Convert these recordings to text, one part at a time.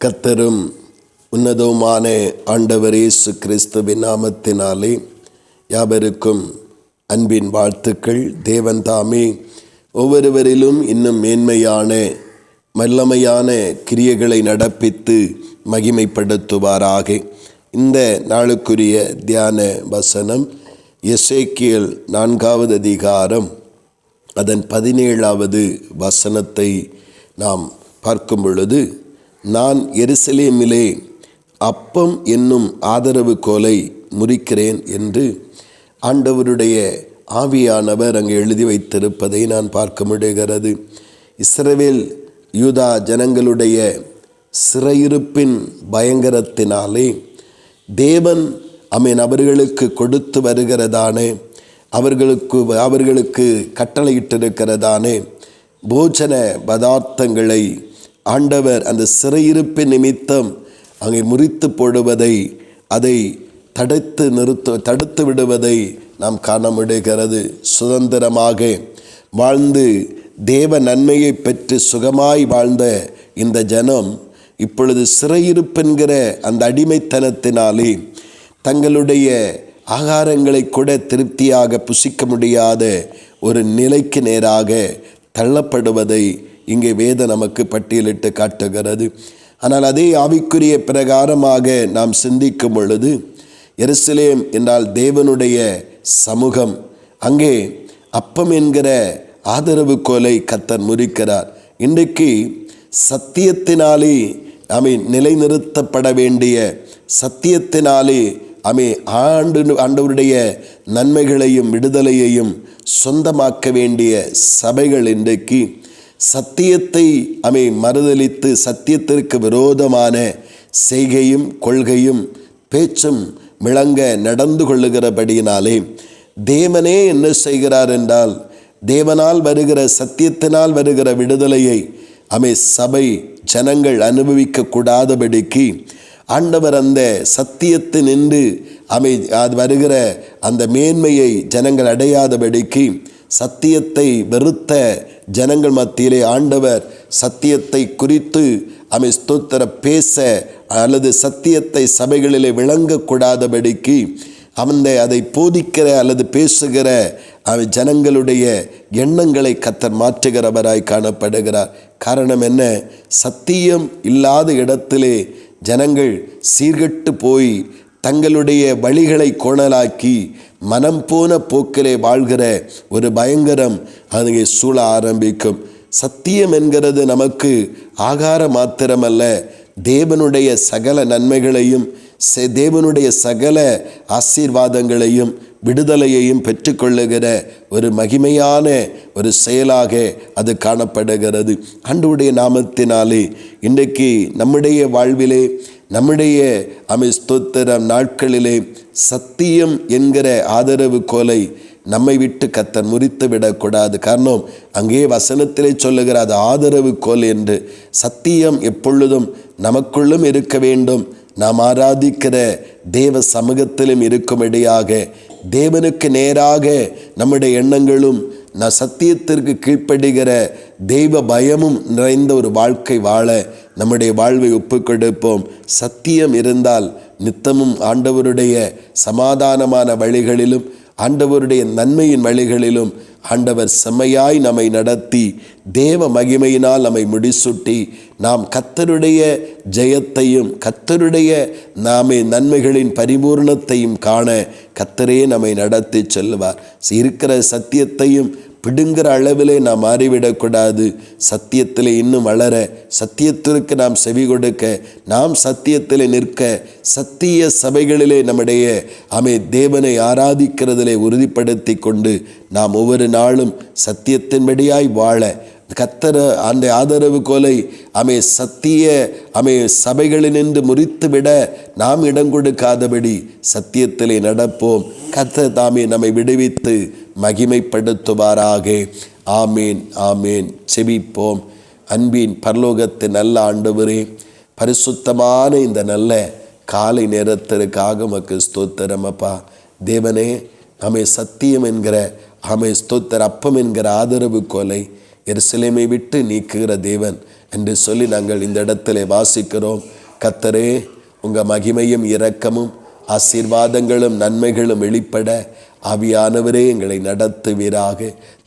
கத்தரும் உன்னதவுமான ஆண்டவர் இயேசு கிறிஸ்துவின் நாமத்தினாலே யாவருக்கும் அன்பின் வாழ்த்துக்கள். தேவன் தாமே ஒவ்வொருவரிலும் இன்னும் மேன்மையான வல்லமையான கிரியைகளை நடப்பித்து மகிமைப்படுத்துவாராக. இந்த நாளுக்குரிய தியான வசனம் எசேக்கியல் நான்காவது அதிகாரம் அதன் பதினேழாவது வசனத்தை நாம் பார்க்கும் பொழுது நான் எருசலேமிலே அப்பம் என்னும் ஆதரவு கோலை முறிக்கிறேன் என்று ஆண்டவருடைய ஆவியானவர் அங்கே எழுதி வைத்திருப்பதை நான் பார்க்க முடிகிறது. இஸ்ரவேல் யூதா ஜனங்களுடைய சிறையிருப்பின் பயங்கரத்தினாலே தேவன் அமீன் அவர்களுக்கு கொடுத்து வருகிறதானே அவர்களுக்கு அவர்களுக்கு கட்டளையிட்டிருக்கிறதானே போஜன பதார்த்தங்களை ஆண்டவர் அந்த சிறையிருப்பு நிமித்தம் அங்கே முறித்து போடுவதை அதை தடுத்து நிறுத்த தடுத்து விடுவதை நாம் காண முடிகிறது சுதந்திரமாக வாழ்ந்து தேவ நன்மையை பெற்று சுகமாய் வாழ்ந்த இந்த ஜனம் இப்பொழுது சிறையிருப்பென்கிற அந்த அடிமைத்தனத்தினாலே தங்களுடைய ஆகாரங்களை கூட திருப்தியாக புசிக்க முடியாத ஒரு நிலைக்கு நேராக தள்ளப்படுவதை இங்கே வேத நமக்கு பட்டியலிட்டு காட்டுகிறது. ஆனால் அதே ஆவிக்குரிய பிரகாரமாக நாம் சிந்திக்கும் பொழுது எருசலேம் என்றால் தேவனுடைய சமூகம். அங்கே அப்பம் என்கிற ஆதரவு கோலை கத்தர் முறிக்கிறார். இன்றைக்கு சத்தியத்தினாலே அமை நிலைநிறுத்தப்பட வேண்டிய சத்தியத்தினாலே அமை ஆண்டு ஆண்டவருடைய நன்மைகளையும் விடுதலையையும் சொந்தமாக்க வேண்டிய சபைகள் இன்றைக்கு சத்தியத்தை அமை மறுதளித்து சத்தியத்திற்கு விரோதமான செய்கையும் கொள்கையும் பேச்சும் விளங்க நடந்து கொள்ளுகிறபடியினாலே தேவனே என்ன செய்கிறார் என்றால் தேவனால் வருகிற சத்தியத்தினால் வருகிற விடுதலையை அமை சபை ஜனங்கள் அனுபவிக்க கூடாதபடிக்கு ஆண்டவர் அந்த சத்தியத்தை நின்று அமை அது வருகிற அந்த மேன்மையை ஜனங்கள் அடையாதபடிக்கு சத்தியத்தை வெறுத்த ஜனங்கள் மத்தியிலே ஆண்டவர் சத்தியத்தை குறித்து அமை ஸ்தோத்திர பேச அல்லது சத்தியத்தை சபைகளிலே விளங்கக்கூடாதபடிக்கு அந்த அதை போதிக்கிற அல்லது பேசுகிற அவை ஜனங்களுடைய எண்ணங்களை கத்தர் மாற்றுகிறவராய் காணப்படுகிறார். காரணம் என்ன? சத்தியம் இல்லாத இடத்திலே ஜனங்கள் சீர்கட்டு போய் தங்களுடைய வழிகளை கோணலாக்கி மனம் போன போக்கிலே வாழ்கிற ஒரு பயங்கரம் அதை சூழ ஆரம்பிக்கும். சத்தியம் என்கிறது நமக்கு ஆகாரம் மாத்திரமல்ல. தேவனுடைய சகல நன்மைகளையும் தேவனுடைய சகல ஆசீர்வாதங்களையும் விடுதலையையும் பெற்றுக்கொள்ளுகிற ஒரு மகிமையான ஒரு செயலாக அது காணப்படுகிறது. அன்றுடைய நாமத்தினாலே இன்றைக்கு நம்முடைய வாழ்விலே நம்முடைய அமிஸ்தோத்திரம் நாட்களிலே சத்தியம் என்கிற ஆதரவு கோலை நம்மை விட்டு கத்தன் முறித்து விடக்கூடாது. காரணம் அங்கே வசனத்திலே சொல்லுகிற அது ஆதரவு கோல் என்று சத்தியம் எப்பொழுதும் நமக்குள்ளும் இருக்க வேண்டும். நாம் ஆராதிக்கிற தேவ சமூகத்திலும் இருக்கும்படியாக தேவனுக்கு நேராக நம்முடைய எண்ணங்களும் நான் சத்தியத்திற்கு கீழ்ப்படுகிற தெய்வ பயமும் நிறைந்த ஒரு வாழ்க்கை வாழ நம்முடைய வாழ்வை ஒப்புக்கொடுப்போம். சத்தியம் இருந்தால் நித்தமும் ஆண்டவருடைய சமாதானமான வழிகளிலும் ஆண்டவருடைய நன்மையின் வழிகளிலும் ஆண்டவர் செம்மையாய் நம்மை நடத்தி தேவ மகிமையினால் நம்மை முடிசூட்டி நாம் கத்தருடைய ஜெயத்தையும் கத்தருடைய நாமே நன்மைகளின் பரிபூர்ணத்தையும் காண கத்தரே நம்மை நடத்தி செல்வார் இருக்கிற சத்தியத்தையும் பிடுங்கிற அளவிலே நாம் மாறிவிடக்கூடாது. சத்தியத்தில் இன்னும் வளர சத்தியத்திற்கு நாம் செவி கொடுக்க நாம் சத்தியத்தில் நிற்க சத்திய சபைகளிலே நம்முடைய அமை தேவனை ஆராதிக்கிறதிலே உறுதிப்படுத்தி கொண்டு நாம் ஒவ்வொரு நாளும் சத்தியத்தின்படியாய் வாழ கத்தர அந்த ஆதரவு கோலை அமை சத்திய அமை சபைகளினின்று முறித்துவிட நாம் இடம் கொடுக்காதபடி சத்தியத்திலே நடப்போம். கத்த தாமே நம்மை விடுவித்து மகிமைப்படுத்துவாராக. ஆமேன் ஆமேன். செபிப்போம். அன்பின் பரலோகத்து நல்ல ஆண்டவரே பரிசுத்தமான இந்த நல்ல காலை நேரத்திற்காக உமக்கு ஸ்தோத்திரம் அப்பா. தேவனே அமை சத்தியம் என்கிற அமை ஸ்தோத்தர் அப்பம் என்கிற ஆதரவு கொலை எருசலேமை விட்டு நீக்குகிற தேவன் என்று சொல்லி நாங்கள் இந்த இடத்திலே வாசிக்கிறோம். கத்தரே உங்கள் மகிமையும் இரக்கமும் ஆசீர்வாதங்களும் நன்மைகளும் வெளிப்பட ஆவியானவரே எங்களை நடத்துவீராக.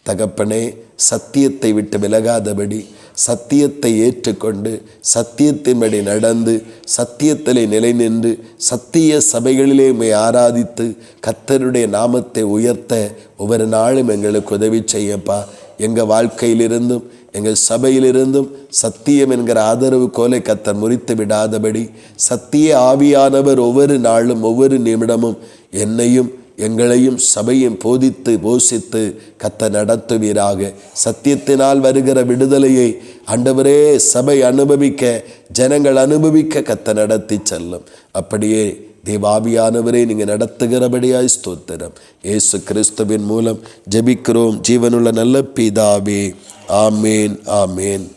தகப்பனே சத்தியத்தை விட்டு விலகாதபடி சத்தியத்தை ஏற்றுக்கொண்டு சத்தியத்தின்படி நடந்து சத்தியத்திலே நிலை நின்று சத்திய சபைகளிலே உம்மை ஆராதித்து கத்தருடைய நாமத்தை உயர்த்த ஒவ்வொரு நாளும் எங்களுக்கு உதவி செய்யப்பா. எங்கள் வாழ்க்கையிலிருந்தும் எங்கள் சபையிலிருந்தும் சத்தியம் என்கிற ஆதரவு கோலை கத்தர் முறித்து விடாதபடி சத்திய ஆவியானவர் ஒவ்வொரு நாளும் ஒவ்வொரு நிமிடமும் என்னையும் எங்களையும் சபையும் போதித்து போஷித்து கத்த நடத்துவீராக. சத்தியத்தினால் வருகிற விடுதலையை அண்டவரே சபை அனுபவிக்க ஜனங்கள் அனுபவிக்க கத்த நடத்தி செல்லும். அப்படியே தேவாபியானவரே நீங்கள் நடத்துகிறபடியாய் ஸ்தோத்திரம். ஏசு கிறிஸ்துவின் மூலம் ஜெபிக்கிறோம். ஜீவனுள்ள நல்ல பிதாவே. ஆமேன் ஆமேன்.